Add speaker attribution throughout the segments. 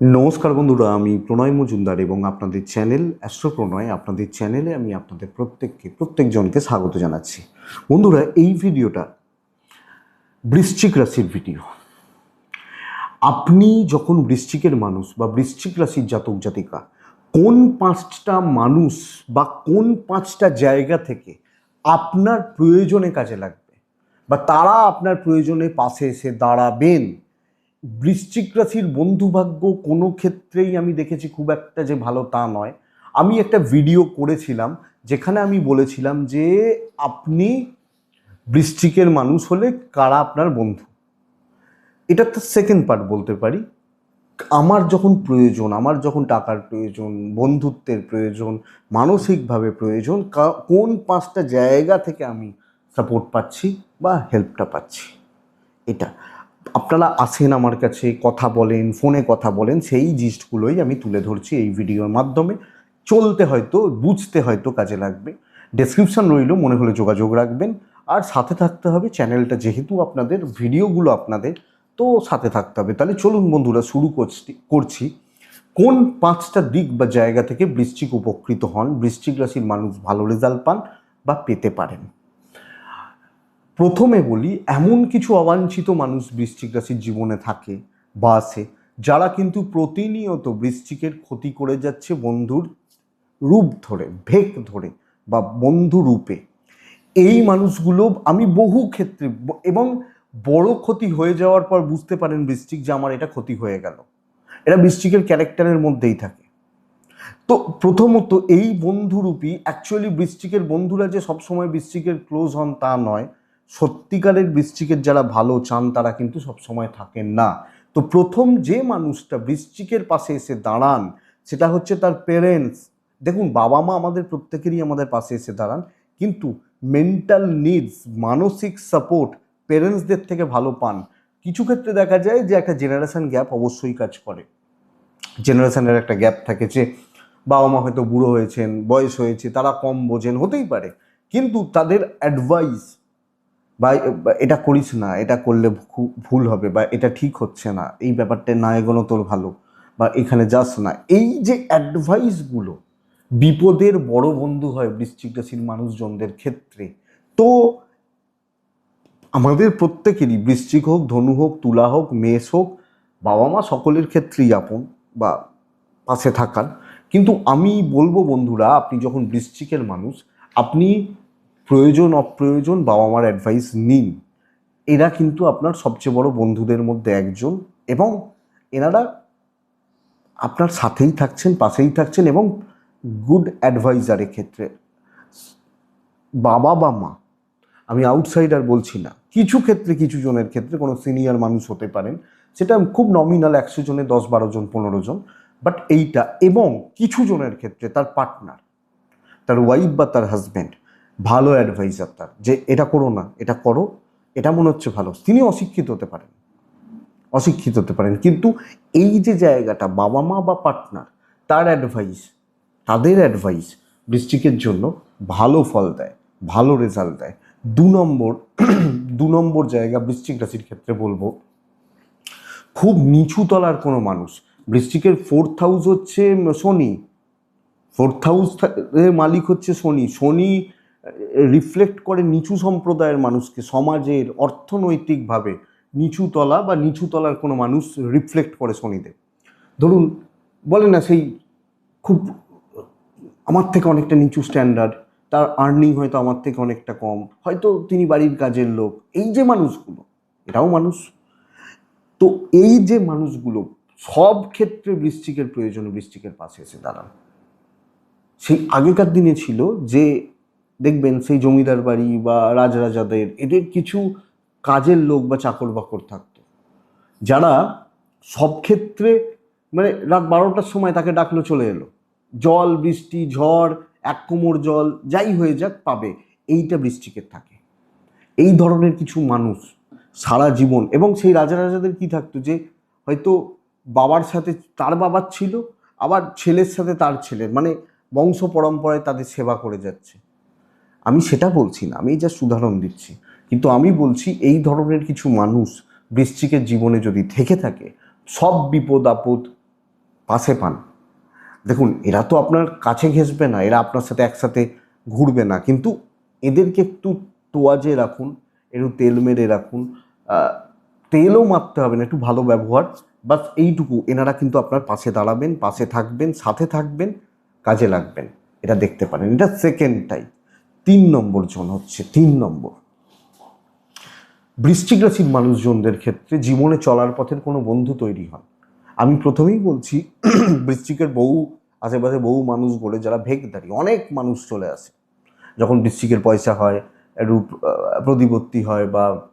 Speaker 1: নমস্কার বন্ধুরা, আমি প্রণয় মজুমদার এবং আপনাদের চ্যানেল অ্যাস্ট্রো প্রণয় আপনাদের চ্যানেলে আমি আপনাদের প্রত্যেককে, প্রত্যেকজনকে স্বাগত জানাচ্ছি। বন্ধুরা, এই ভিডিওটা বৃশ্চিক রাশির ভিডিও। আপনি যখন বৃশ্চিকের মানুষ বা বৃশ্চিক রাশির জাতক জাতিকা, কোন পাঁচটা মানুষ বা কোন পাঁচটা জায়গা থেকে আপনার প্রয়োজনে কাজে লাগবে বা তারা আপনার প্রয়োজনে পাশে এসে দাঁড়াবেন বৃশ্চিক রাশির বন্ধুভাগ্য কোনো ক্ষেত্রেই আমি দেখেছি খুব একটা যে ভালো তা নয়। আমি একটা ভিডিও করেছিলাম যেখানে আমি বলেছিলাম যে আপনি বৃশ্চিকের মানুষ হলে কারা আপনার বন্ধু? এটা তো সেকেন্ড পার্ট বলতে পারি। আমার যখন প্রয়োজন, আমার যখন টাকার প্রয়োজন, বন্ধুত্বের প্রয়োজন, মানসিকভাবে প্রয়োজন কোন পাঁচটা জায়গা থেকে আমি সাপোর্ট পাচ্ছি বা হেল্পটা পাচ্ছি? এটা। আপনারা আসেন আমার কাছে, কথা বলেন, ফোনে কথা বলেন, সেই জিনিসগুলোই আমি তুলে ধরছি এই ভিডিওর মাধ্যমে। চলতে হয়তো, বুঝতে হয়তো কাজে লাগবে। ডেসক্রিপশন রইল, মনে হলে যোগাযোগ রাখবেন। আর সাথে থাকতে হবে, চ্যানেলটা যেহেতু আপনাদের, ভিডিওগুলো আপনাদের, তো সাথে থাকতে হবে। তাহলে চলুন বন্ধুরা, শুরু করছি করছি। কোন পাঁচটা দিক বা জায়গা থেকে বৃশ্চিক উপকৃত হন? বৃশ্চিক রাশির মানুষ ভালো রেজাল্ট পান বা পেতে পারেন? প্রথমে বলি, এমন কিছু অবাঞ্ছিত মানুষ বৃশ্চিক রাশির জীবনে থাকে বা আছে, যারা কিন্তু প্রতিনিয়ত বৃশ্চিকের ক্ষতি করে যাচ্ছে বন্ধুর রূপ ধরে, ভেক ধরে বা বন্ধু রূপে। এই মানুষগুলো আমি বহু ক্ষেত্রে এবং বড় ক্ষতি হয়ে যাওয়ার পর বুঝতে পারেন বৃশ্চিক যে আমার এটা ক্ষতি হয়ে গেল। এটা বৃশ্চিকের ক্যারেক্টারের মধ্যেই থাকে। তো প্রথমত এই বন্ধুরূপী অ্যাকচুয়ালি বৃষ্টিকের বন্ধুরা যে সবসময় বৃষ্টিকের ক্লোজ হন তা নয়। সত্যিকারের বৃশ্চিকের যারা ভালো চান, তারা কিন্তু সবসময় থাকেন না। তো প্রথম যে মানুষটা বৃশ্চিকের পাশে এসে দাঁড়ান, সেটা হচ্ছে তার পেরেন্টস দেখুন বাবা মা আমাদের প্রত্যেকেরই আমাদের পাশে এসে দাঁড়ান, কিন্তু মেন্টাল নিডস মানসিক সাপোর্ট পেরেন্টসদের থেকে ভালো পান। কিছু ক্ষেত্রে দেখা যায় যে একটা জেনারেশান গ্যাপ অবশ্যই কাজ করে। জেনারেশানের একটা গ্যাপ থাকে যে বাবা মা হয়তো বুড়ো হয়েছেন, বয়স হয়েছে, তারা কম বোঝেন, হতেই পারে। কিন্তু তাদের অ্যাডভাইস বা এটা করিস না, এটা করলে ভুল হবে বা এটা ঠিক হচ্ছে না, এই ব্যাপারটা না এগোনো তোর ভালো বা এখানে যাস না। এই যে অ্যাডভাইসগুলো বিপদের বড় বন্ধু হয় বৃশ্চিক মানুষজনদের ক্ষেত্রে, তো আমাদের প্রত্যেকেরই বৃশ্চিক হোক, ধনু হোক, তুলা হোক, মেষ হোক, বাবা মা সকলের ক্ষেত্রেই আপন বা পাশে থাকার। কিন্তু আমি বলব বন্ধুরা, আপনি যখন বৃশ্চিকের মানুষ, আপনি প্রয়োজন, অপ্রয়োজন বাবা মার অ্যাডভাইস নিন। এরা কিন্তু আপনার সবচেয়ে বড় বন্ধুদের মধ্যে একজন এবং এনারা আপনার সাথেই থাকছেন, পাশেই থাকছেন এবং গুড অ্যাডভাইজারের ক্ষেত্রে। বাবা বা মা, আমি আউটসাইডার বলছি না, কিছু ক্ষেত্রে, কিছু জনের ক্ষেত্রে কোনো সিনিয়র মানুষ হতে পারেন, সেটা খুব নমিনাল একশো জনে, দশ বারো জন, পনেরো জন বাট এইটা এবং কিছু জনের ক্ষেত্রে তার পার্টনার তার ওয়াইফ বা তার হাজব্যান্ড ভালো অ্যাডভাইজার তার যে এটা করো না, এটা করো, এটা মনে হচ্ছে ভালো। তিনি অশিক্ষিত হতে পারেন, অশিক্ষিত হতে পারেন। কিন্তু এই যে জায়গাটা, বাবা মা বা পার্টনার তার অ্যাডভাইস তাদের অ্যাডভাইস বৃষ্টিকের জন্য ভালো ফল দেয়, ভালো রেজাল্ট দেয়। দু নম্বর দু নম্বর জায়গা বৃশ্চিক রাশির ক্ষেত্রে বলব, খুব নিচু তলার কোনো মানুষ, বৃশ্চিকের ফোর্থ হাউস হচ্ছে শনি ফোর্থ হাউস মালিক হচ্ছে শনি। শনি রিফ্লেক্ট করে নিচু সম্প্রদায়ের মানুষকে, সমাজের অর্থনৈতিকভাবে নিচু তলা বা নিচু তলার কোনো মানুষ রিফ্লেক্ট করে শনিদেব। ধরুন বলে না সেই খুব আমার থেকে অনেকটা নিচু স্ট্যান্ডার্ড তার আর্নিং হয়তো আমার থেকে অনেকটা কম, হয়তো তিনি বাড়ির কাজের লোক, এই যে মানুষগুলো এটাও মানুষ। তো এই যে মানুষগুলো, সব ক্ষেত্রে বৃষ্টিকের প্রয়োজন বৃষ্টিকের পাশে এসে দাঁড়ান। সেই আগেকার দিনে ছিল যে দেখবেন সেই জমিদার বাড়ি বা রাজরাজাদের, এদের কিছু কাজের লোক বা চাকর বাকর থাকতো। যারা সব ক্ষেত্রে মানে রাত বারোটার সময় তাকে ডাকলো, চলে এলো। জল, বৃষ্টি, ঝড়, এক কোমর জল, যাই হয়ে যাক পাবে, এইটা বৃষ্টিকের থাকে। এই ধরনের কিছু মানুষ সারা জীবন, এবং সেই রাজা রাজাদের কি থাকতো যে, হয়তো বাবার সাথে তার বাবার ছিল, আবার ছেলের সাথে তার ছেলের মানে বংশ পরম্পরায় তাদের সেবা করে যাচ্ছে। আমি সেটা বলছি না, আমি জাস্ট উদাহরণ দিচ্ছি। কিন্তু আমি বলছি এই ধরনের কিছু মানুষ বৃশ্চিকের জীবনে যদি থেকে থাকে, সব বিপদ আপদ পাশে পান। দেখুন, এরা তো আপনার কাছে ঘেসবে না, এরা আপনার সাথে একসাথে ঘুরবে না। কিন্তু এদেরকে একটু তোয়াজে রাখুন, একটু তেল মেরে রাখুন তেলও মারতে হবে না, একটু ভালো ব্যবহার। বাস এইটুকু, এনারা কিন্তু আপনার পাশে দাঁড়াবেন, পাশে থাকবেন, সাথে থাকবেন, কাজে লাগবেন। এটা দেখতে পারেন, এটা সেকেন্ড টাইপ তিন নম্বর জন হচ্ছে, তিন নম্বর। বৃশ্চিক রাশির মানুষজনদের ক্ষেত্রে জীবনে চলার পথের কোনো বন্ধু তৈরি হয় আমি প্রথমেই বলছি, বৃশ্চিকের বহু, আশেপাশে বহু মানুষ বলে যারা ভেগদারি অনেক মানুষ চলে আসে। যখন বৃশ্চিকের পয়সা হয় একটু প্রতিপত্তি হয় বা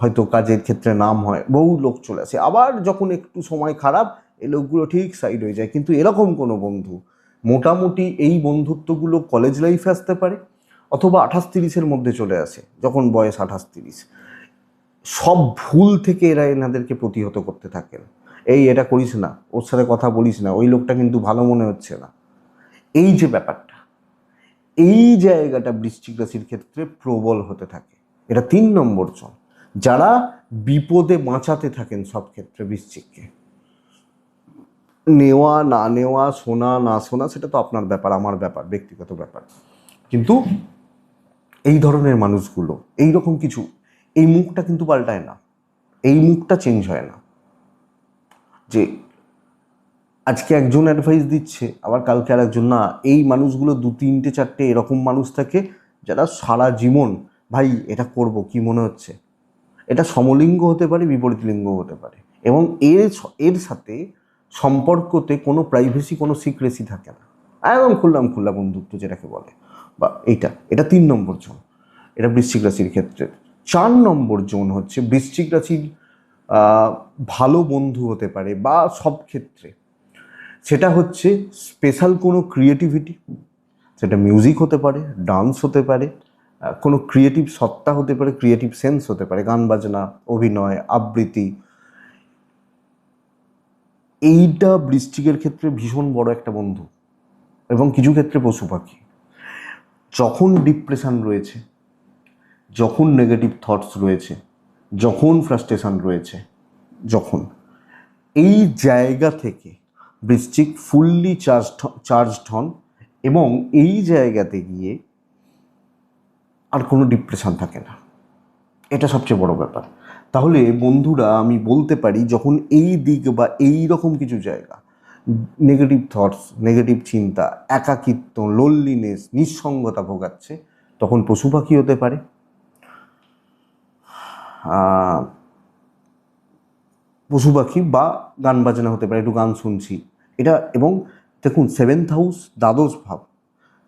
Speaker 1: হয়তো কাজের ক্ষেত্রে নাম হয়, বহু লোক চলে আসে। আবার যখন একটু সময় খারাপ এই লোকগুলো ঠিক সাইড হয়ে যায়। কিন্তু এরকম কোনো বন্ধু, মোটামুটি এই বন্ধুত্বগুলো কলেজ লাইফে আসতে পারে অথবা আঠাশ তিরিশের মধ্যে চলে আসে, যখন বয়স আঠাশ তিরিশ। সব ভুল থেকে এরা এনাদেরকে প্রতিহত করতে থাকেন। এই এটা করিস না, ওর সাথে কথা বলিস না, ওই লোকটা কিন্তু ভালো মনে হচ্ছে না। এই যে ব্যাপারটা, এই জায়গাটা বৃশ্চিক রাশির ক্ষেত্রে প্রবল হতে থাকে। এটা তিন নম্বর জন যারা বিপদে বাঁচাতে থাকেন সব ক্ষেত্রে বৃশ্চিককে। নেওয়া, না নেওয়া, শোনা, না শোনা, সেটা তো আপনার ব্যাপার, আমার ব্যাপার, ব্যক্তিগত ব্যাপার। কিন্তু এই ধরনের মানুষগুলো, এই রকম কিছু, এই মুখটা কিন্তু পাল্টায় না। এই মুখটা চেঞ্জ হয় না। যে আজকে একজন অ্যাডভাইস দিচ্ছে, আবার কালকে আর একজন না, এই মানুষগুলো দু, তিনটে, চারটে এরকম মানুষ থাকে যারা সারা জীবন, ভাই, এটা করব, কি মনে হচ্ছে? এটা সমলিঙ্গ হতে পারে, বিপরীত লিঙ্গ হতে পারে। এবং এর এর সাথে সম্পর্কতে কোনো প্রাইভেসি কোনো সিক্রেসি থাকে না। একদম খুললাম খুল্লা বন্ধুত্ব যেটাকে বলে। বা এইটা, এটা তিন নম্বর জোন, এটা বৃশ্চিক রাশির ক্ষেত্রে। চার নম্বর জোন হচ্ছে বৃশ্চিক রাশির ভালো বন্ধু হতে পারে বা সব ক্ষেত্রে। সেটা হচ্ছে স্পেশাল কোনো ক্রিয়েটিভিটি সেটা মিউজিক হতে পারে ডান্স হতে পারে কোনো ক্রিয়েটিভ সত্তা হতে পারে ক্রিয়েটিভ সেন্স হতে পারে, গান বাজনা, অভিনয়, আবৃত্তি। এইটা বৃষ্টিকের ক্ষেত্রে ভীষণ বড় একটা বন্ধু এবং কিছু ক্ষেত্রে পশু পাখি। যখন ডিপ্রেশন রয়েছে, যখন নেগেটিভ থটস রয়েছে, যখন ফ্রাস্ট্রেশন রয়েছে, যখন এই জায়গা থেকে বৃশ্চিক ফুললি চার্জ চার্জড হন এবং এই জায়গাতে গিয়ে আর কোনো ডিপ্রেশন থাকে না। এটা সবচেয়ে বড় ব্যাপার। তাহলে বন্ধুরা, আমি বলতে পারি, যখন এই দিক বা এই রকম কিছু জায়গা নেগেটিভ থটস নেগেটিভ চিন্তা, একাকিত্ব লোনলিনেস নিঃসঙ্গতা ভোগাচ্ছে, তখন পশু পাখি হতে পারে। পশু পাখি বা গান বাজনা হতে পারে, একটু গান শুনছি। এটা এবং দেখুন সেভেন্থ হাউস দ্বাদশ ভাব,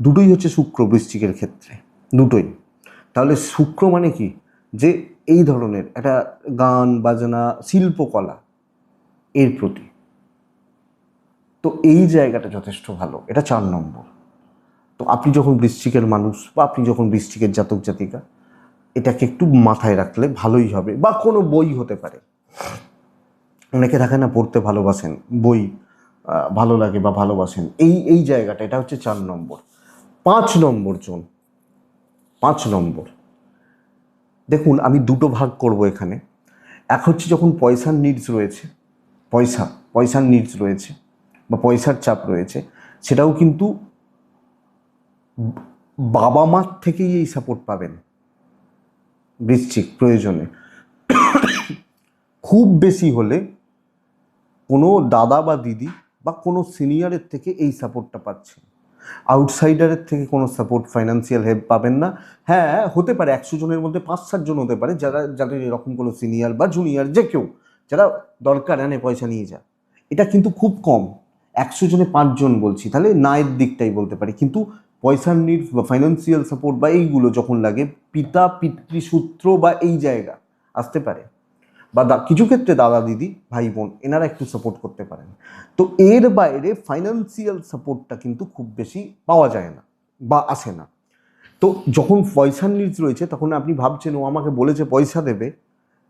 Speaker 1: দুটোই হচ্ছে শুক্র বৃশ্চিকের ক্ষেত্রে, দুটোই। তাহলে শুক্র মানে কি? যে এই ধরনের একটা গান, বাজনা, শিল্পকলা, এর প্রতি। তো এই জায়গাটা যথেষ্ট ভালো। এটা চার নম্বর। তো আপনি যখন বৃশ্চিকের মানুষ বা আপনি যখন বৃশ্চিকের জাতক জাতিকা, এটাকে একটু মাথায় রাখলে ভালোই হবে বা কোনো বই হতে পারে। অনেকে থাকে না, পড়তে ভালোবাসেন, বই ভালো লাগে বা ভালোবাসেন। এই এই জায়গাটা, এটা হচ্ছে চার নম্বর। পাঁচ নম্বর জন। পাঁচ নম্বর। দেখুন, আমি দুটো ভাগ করব এখানে। এক হচ্ছে যখন পয়সার নিডস রয়েছে, পয়সা, পয়সার নিডস রয়েছে বা পয়সার চাপ রয়েছে, সেটাও কিন্তু বাবা মার থেকেই এই সাপোর্ট পাবেন। বৃশ্চিক, প্রয়োজনে। খুব বেশি হলে কোনো দাদা বা দিদি বা কোনো সিনিয়রের থেকে এই সাপোর্টটা পাচ্ছেন। আউটসাইডারের থেকে কোনো সাপোর্ট ফাইন্যান্সিয়াল হেল্প পাবেন না। হ্যাঁ হতে পারে, একশো জনের মধ্যে পাঁচ সাতজন হতে পারে, যারা, যাদের এরকম কোনো সিনিয়র বা জুনিয়র যে কেউ, যারা দরকার আনে, পয়সা নিয়ে যা এটা কিন্তু খুব কম। একশো জনে পাঁচজন বলছি, তাহলে নায়ের দিকটাই বলতে পারি। কিন্তু পয়সার নিডস বা ফাইন্যান্সিয়াল সাপোর্ট বা এইগুলো যখন লাগে, পিতা পিতৃসূত্র বা এই জায়গা আসতে পারে। বা কিছু ক্ষেত্রে দাদা, দিদি, ভাই, বোন, এনারা একটু সাপোর্ট করতে পারেন। তো এর বাইরে ফাইন্যান্সিয়াল সাপোর্টটা কিন্তু খুব বেশি পাওয়া যায় না বা আসে না। তো যখন পয়সার নিডস রয়েছে, তখন আপনি ভাবছেন, ও আমাকে বলেছে পয়সা দেবে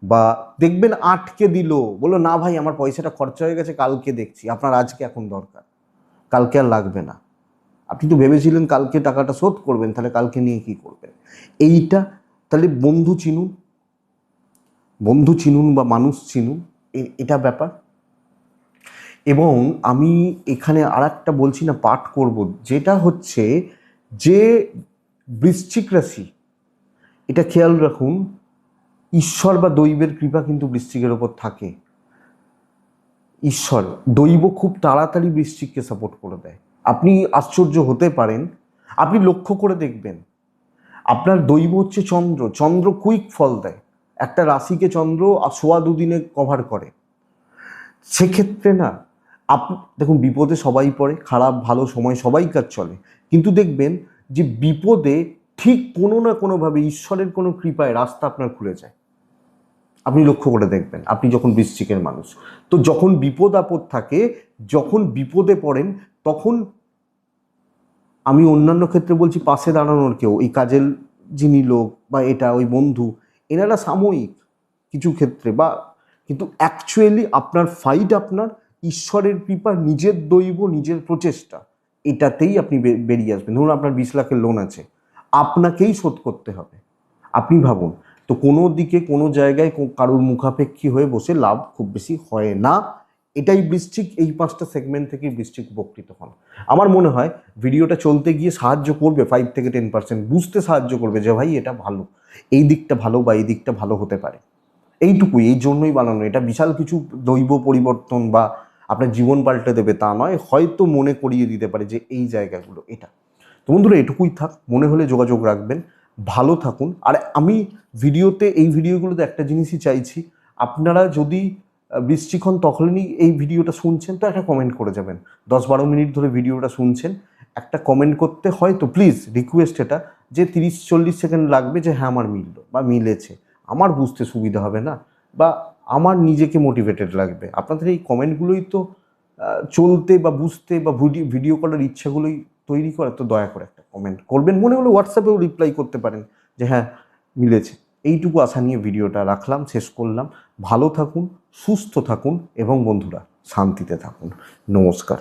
Speaker 1: বা দেখবেন আটকে দিল। বলল, না ভাই, আমার পয়সাটা খরচা হয়ে গেছে, কালকে দেখছি। আপনার আজকে এখন দরকার। কালকে আর লাগবে না। আপনি তো ভেবেছিলেন কালকে টাকাটা শোধ করবেন, তাহলে কালকে নিয়ে কি করবেন? এইটা, তাহলে বন্ধু চিনুন। বন্ধু চিনুন বা মানুষ চিনুন এটা ব্যাপার। এবং আমি এখানে আর একটা বলছি না, পাঠ করব। যেটা হচ্ছে যে বৃশ্চিক রাশি, এটা খেয়াল রাখুন ঈশ্বর বা দৈবের কৃপা কিন্তু বৃশ্চিকের ওপর থাকে। ঈশ্বর, দৈব খুব তাড়াতাড়ি বৃশ্চিককে সাপোর্ট করে দেয়। আপনি আশ্চর্য হতে পারেন, আপনি লক্ষ্য করে দেখবেন, আপনার দৈব হচ্ছে চন্দ্র চন্দ্র কুইক ফল দেয়। একটা রাশিকে চন্দ্র সোয়া দুদিনে কভার করে। সেক্ষেত্রে না, আপ, দেখুন বিপদে সবাই পড়ে, খারাপ, ভালো সময় সবাই কাজ চলে। কিন্তু দেখবেন যে বিপদে ঠিক কোনো না কোনোভাবে ঈশ্বরের কোনো কৃপায় রাস্তা আপনার খুলে যায়। আপনি লক্ষ্য করে দেখবেন, আপনি যখন বৃশ্চিকের মানুষ, তো যখন বিপদ আপদ থাকে, যখন বিপদে পড়েন, তখন আমি অন্যান্য ক্ষেত্রে বলছি পাশে দাঁড়ানোর কেউ, এই কাজের যিনি লোক বা এটা, ওই বন্ধু, এনারা সাময়িক কিছু ক্ষেত্রে বা, কিন্তু অ্যাকচুয়ালি আপনার ফাইট আপনার ঈশ্বরের কৃপা, নিজের দৈব, নিজের প্রচেষ্টা, এটাতেই আপনি বেরিয়ে আসবেন। ধরুন আপনার বিশ লাখের লোন আছে, আপনাকেই শোধ করতে হবে। আপনি ভাবুন তো কোনো দিকে কোনো জায়গায় কারোর মুখাপেক্ষী হয়ে বসে লাভ খুব বেশি হয় না। এটাই বৃশ্চিক, এই পাঁচটা সেগমেন্ট থেকে বৃশ্চিক উপকৃত হন। আমার মনে হয় ভিডিওটা চলতে গিয়ে সাহায্য করবে ফাইভ থেকে টেন পার্সেন্ট বুঝতে সাহায্য করবে যে, ভাই, এটা ভালো। এই দিকটা ভালো বা এই দিকটা ভালো হতে পারে। এইটুকুই, এই জন্যই বানানো। এটা বিশাল কিছু দৈব পরিবর্তন বা আপনার জীবন পাল্টে দেবে তা নয়, হয়তো মনে করিয়ে দিতে পারে যে, এই জায়গাগুলো, এটা। তো বন্ধুরা, এটুকুই থাক। মনে হলে যোগাযোগ রাখবেন। ভালো থাকুন। আর আমি ভিডিওতে এই ভিডিওগুলোতে একটা জিনিসই চাইছি আপনারা যদি আহ, বৃষ্টিক তখনই এই ভিডিওটা শুনছেন তো একটা কমেন্ট করে যাবেন। দশ বারো মিনিট ধরে ভিডিওটা শুনছেন একটা কমেন্ট করতে হয়তো প্লিজ রিকোয়েস্ট এটা যে তিরিশ চল্লিশ সেকেন্ড লাগবে যে হ্যাঁ আমার মিললো বা মিলেছে। আমার বুঝতে সুবিধা হবে না বা আমার নিজেকে মোটিভেটেড লাগবে। আপনাদের এই কমেন্টগুলোই তো চলতে বা বুঝতে বা ভিডিও ভিডিও করার ইচ্ছাগুলোই তৈরি করে তো দয়া করে একটা কমেন্ট করবেন। মনে হলে হোয়াটসঅ্যাপেও রিপ্লাই করতে পারেন যে হ্যাঁ মিলেছে। এইটুকু আশা নিয়ে ভিডিওটা রাখলাম, শেষ করলাম। ভালো থাকুন, সুস্থ থাকুন এবং বন্ধুরা, শান্তিতে থাকুন। নমস্কার।